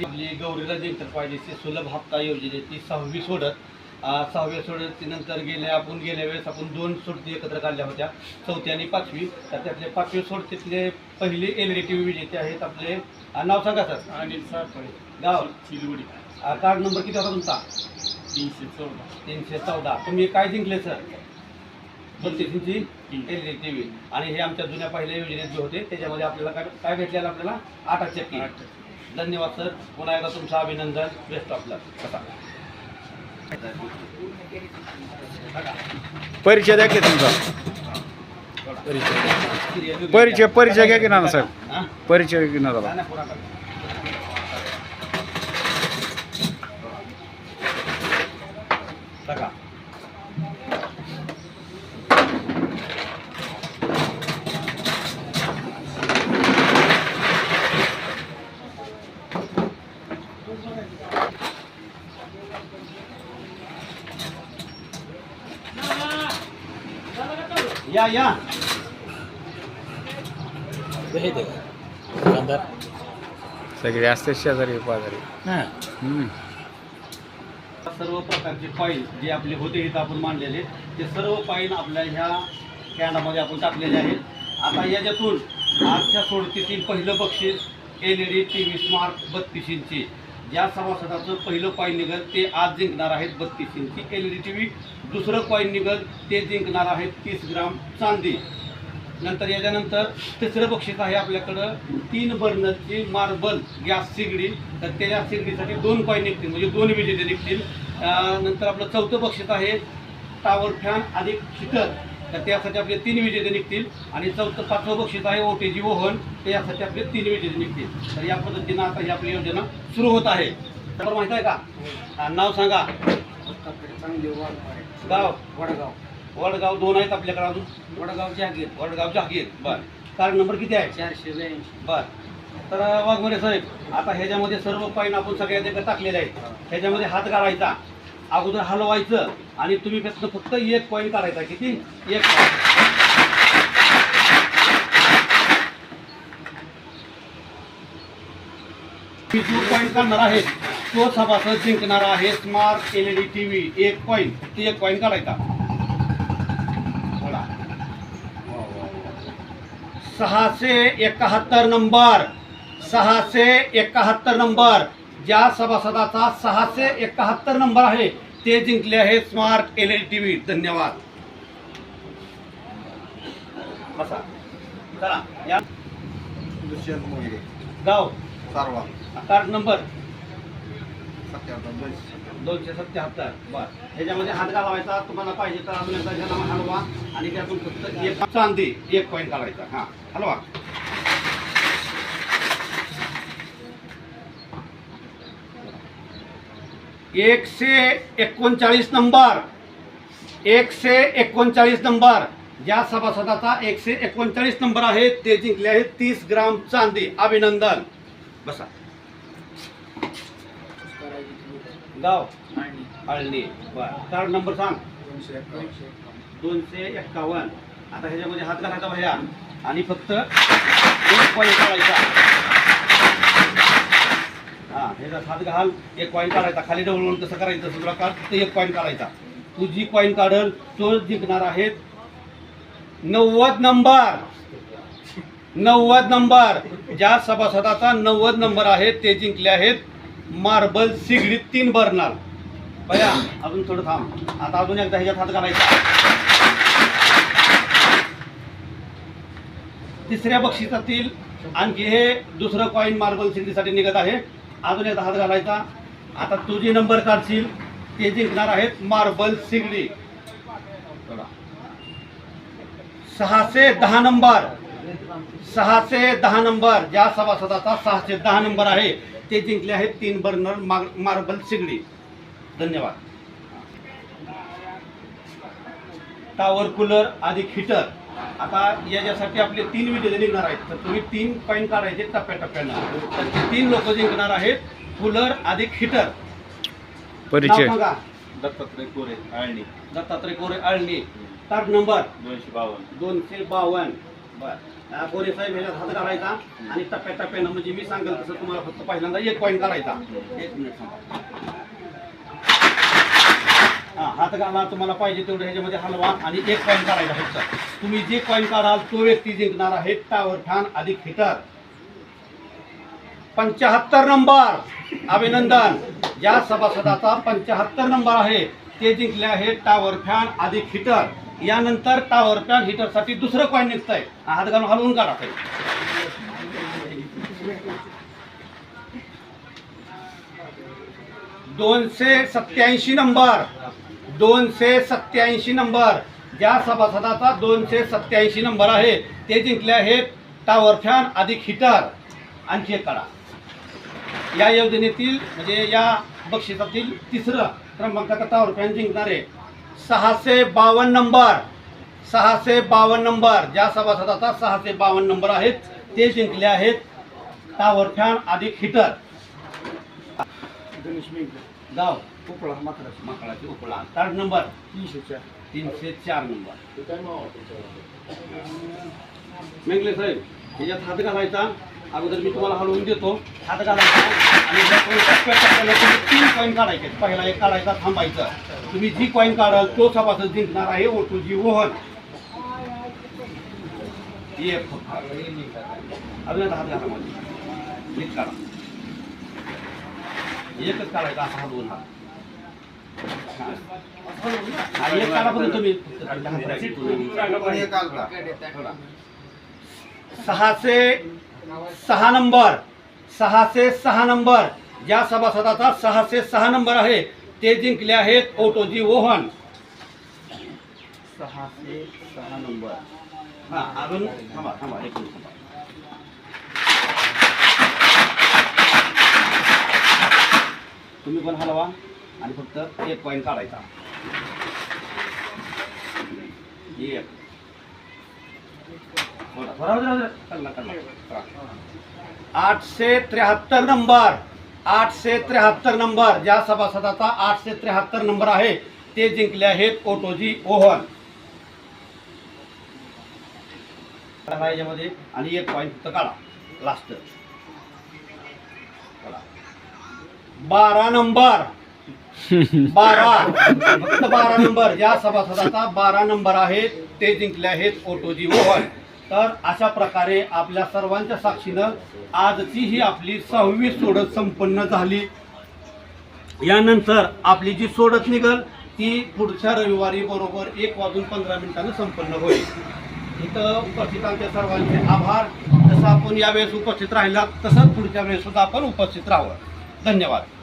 आपली गौरीला जिंकत पाहिजे ती सुलभ हप्ता योजनेची सहावी सोडत. सहाव्या सोडत नंतर गेल्या आपण गेल्या वेळेस आपण दोन सोडती एकत्र काढल्या होत्या चौथी आणि पाचवी. तर त्यातले पाचवी सोडतीतले पहिले एल डी टी व्ही विजेते आहेत आपले. नाव सांगा सर. अनिल गाव? चिलवडी कार्ड नंबर किती होता तुमचा? तीनशे चौदा. तीनशे चौदा. तुम्ही काय जिंकले सर? बत्तीस इंची एल डी टी व्ही आणि हे आमच्या जुन्या पहिल्या योजनेत जे होते त्याच्यामध्ये आपल्याला काय काय भेटलेलं आपल्याला? आठ चक्की आठ. धन्यवाद सर. पुन्हा एकदा तुमचं अभिनंदन. बेस्ट ऑफ लक कसा? परिचय द्या की तुमचा. परिचय. परिचय घ्या की नाना साहेब. हा? परिचय की ना या या. सगळे असते शेजारी पाजारी. हम्म. सर्व प्रकारचे फाईल जे आपले होते इथं आपण मांडलेले ते सर्व फाईल आपल्या ह्या कॅन्डामध्ये आपण टाकलेले आहेत. आता याच्यातून आजच्या सोडतीतील पहिलं बक्षीस L E D T V smart बत्तीस इंची. या सभासदाचं पहिलं कॉईन निघत ते आज जिंकणार आहेत बत्तीस इंची. L E D T V दुसरं कॉईन निघत ते जिंकणार आहेत तीस ग्राम चांदी. नंतर याच्यानंतर तिसरं बक्षीस आहे आपल्याकडं तीन बर्नरची मार्बल गॅस सिगडी. तर त्या सिगडीसाठी दोन कॉईन निघतील म्हणजे दोन विजेते निघतील. नंतर आपलं चौथं बक्षीस आहे टावर फॅन अधिक हिटर तर त्यासाठी आपले तीन विजेते निघतील. आणि चौथं पाचवं बक्षीस आहे ओटीजी ओव्हन त्यासाठी आपले तीन विजेते निघतील. तर या पद्धतीनं आता ही आपली योजना सुरू होत आहे. तर माहीत आहे का? नाव सांगा. गाव? वडगाव. वडगाव दोन आहेत आपल्याकडे अजून. वडगाव जहागीर वडगाव जहागीर बर. कार्ड नंबर किती आहे? चारशे ब्याऐंशी. बर. तर वाघमरे साहेब आता ह्याच्यामध्ये सर्व कॉईन आपण सगळ्या टाकलेले आहेत. ह्याच्यामध्ये हात घालायचा. अगोदर हलवायचं आणि तुम्ही फक्त फक्त एक कॉईन काढायचा. किती? एक पॉईंट मी जो पॉईंट काढणार आहे तो सभासद जिंकणार आहे smart L E D T V एक कॉईन ती एक कॉईन काढायचा. सहाशे एकाहत्तर नंबर. सहाशे एकाहत्तर नंबर. ज्या सभासदाचा सहाशे एकाहत्तर नंबर आहे ते जिंकले आहे smart L E T V धन्यवाद. बसा. चला या. दुष्यंत गाव. सारवा. Card number. दोनशे सत्याहत्तर. बर. ह्याच्यामध्ये हात घालवायचा तुम्हाला पाहिजे तर अजून हलवा. आणि त्यातून फक्त एक चांदी. एक पॉईंट काढायचा हा. हलवा. एकशे एकोणचाळीस नंबर एकशे एकोणचाळीस नंबर. ज्या सभासदाचा एकशे एकोणचाळीस नंबर आहे ते जिंकले आहेत तीस ग्राम चांदी. अभिनंदन. बसा. गाव. आळणी. बर. कार्ड नंबर सांग. दोनशे दोनशे एक्कावन्न. आता ह्याच्यामध्ये हात घालायचा भया. आणि फक्त एक पॉईंट काढायचा. हा ह्याचा हात घाल एक कॉईन काढायचा खाली डवळून कसं करायचं तुला काढ एक कॉईन काढायचा. तू जी कॉईन काढल तो जिंकणार आहेत नव्वद नंबर नव्वद नंबर ज्या सभासदाचा नव्वद नंबर आहे ते जिंकले आहेत मार्बल सिगडी तीन बर्नर. बया अजून थोडं थांब. आता अजून एकदा ह्याच्यात हात घालायचा. तिसऱ्या बक्षिसातील आणखी हे दुसरं कॉईन मार्बल सिगडीसाठी निघत आहे. अजून एकदा हात घालायचा. आता तू नंबर काढशील. ते जिंकणार आहेत मार्बल सिगडी सहाशे दहा नंबर. सहाशे दहा नंबर. ज्या सभासदाचा सहाशे दहा नंबर आहे ते जिंकले आहेत तीन बर्नर मार- मार्बल सिगडी धन्यवाद. टावर कूलर आधी हिटर. आता याच्यासाठी आपले तीन विजेते निघणार आहेत. तर तुम्ही तीन कॉईन काढायचे टप्प्याटप्प्यानं. तर ते तीन लोक जिंकणार आहेत. कूलर अधिक हिटर. परिचय. सांगा. दत्तात्रय कोरे आळणी. दत्तात्रय कोरे आळणी. Card number? दोनशे बावन्न. दोनशे बावन्न. बर. गोरे साहेब ह्याच्यात हात घालायचा. आणि टप्प्या टप्प्यानं म्हणजे मी सांगेल तसं तुम्हाला फक्त पहिल्यांदा एक पॉईंट करायचा एक मिनिट थांबा. हा हात घाला तुम्हाला पाहिजे तेवढं ह्याच्यामध्ये हलवा आणि एक कॉईन काढायचा ह्याचा तुम्ही जे कॉईन काढाल तो व्यक्ती जिंकणार आहे टावर फॅन अधिक हिटर पंच्याहत्तर नंबर अभिनंदन. या सभासदाचा पंच्याहत्तर नंबर आहे. ते जिंकले आहे टावर फॅन अधिक हिटर यानंतर टावर फॅन हिटरसाठी दुसरं कॉईन निघतंय. हात घालून हलवून काढा ताई. दोनशे सत्याऐंशी नंबर. दोनशे सत्याऐंशी नंबर. ज्या सभासदाचा दोनशे सत्याऐंशी नंबर आहे ते जिंकले आहेत टावर फॅन अधिक हिटर आणखी एक काढा या योजनेतील म्हणजे या बक्षिसातील तिसरं क्रमांकाचा टावर फॅन जिंकणारे सहाशे बावन्न नंबर सहाशे बावन्न नंबर. ज्या सभासदाचा सहाशे बावन्न नंबर आहेत ते जिंकले आहेत टावर फॅन अधिक हिटर गणेश गाव उपळा माकडाची माकडाची उपळा. कार्ड नंबर तीनशे चार. तीनशे चार नंबर मेंगले साहेब ह्याच्यात हात घालायचा. अगोदर मी तुम्हाला हलवून देतो. हात घालायचा. आणि ज्या तुम्ही तीन कॉईन काढायचे. पहिला एक काढायचा थांबायचं. तुम्ही जी कॉईन काढाल तो सभासद जिंकणार आहे. ओ जी ओहन फक्त. अजून एक हात घाला एक काढा. एकच काढायचा असा हलवून हा हा, एक काढा. पण. तुम्ही सहाशे सहा नंबर. सहाशे सहा नंबर. ज्या सभासदाचा सहाशे सहा नंबर आहे. ते जिंकले आहेत ओटोजी ओहन सहाशे सहा नंबर. हा अजून थांबा थांबा एक मिनिट थांबा. तुम्ही पण हलवा आणि फक्त एक पॉईंट काढायचा. एक. आठशे त्र्याहत्तर नंबर. आठशे त्र्याहत्तर नंबर. ज्या सभासदाचा आठशे त्र्याहत्तर नंबर आहे ते जिंकले आहेत ओटोजी ओव्हन काढा याच्यामध्ये आणि एक पॉईंट फक्त काढा. लास्ट बारा नंबर. बारा. फक्त बारा नंबर. या सभासदाचा बारा नंबर आहे ते जिंकले आहेत ओटोजी ओव्हन तर अशा प्रकारे आपल्या सर्वांच्या साक्षीनं आजची ही आपली सहावी सोडत संपन्न झाली. यानंतर आपली जी सोडत निघल ती पुढच्या रविवारी बरोबर एक वाजून पंधरा मिनिटानं संपन्न होईल. इथं उपस्थितांच्या सर्वांचे आभार. जसं आपण यावेळेस उपस्थित राहिला तसंच पुढच्या वेळेस सुद्धा आपण उपस्थित राहावं. धन्यवाद.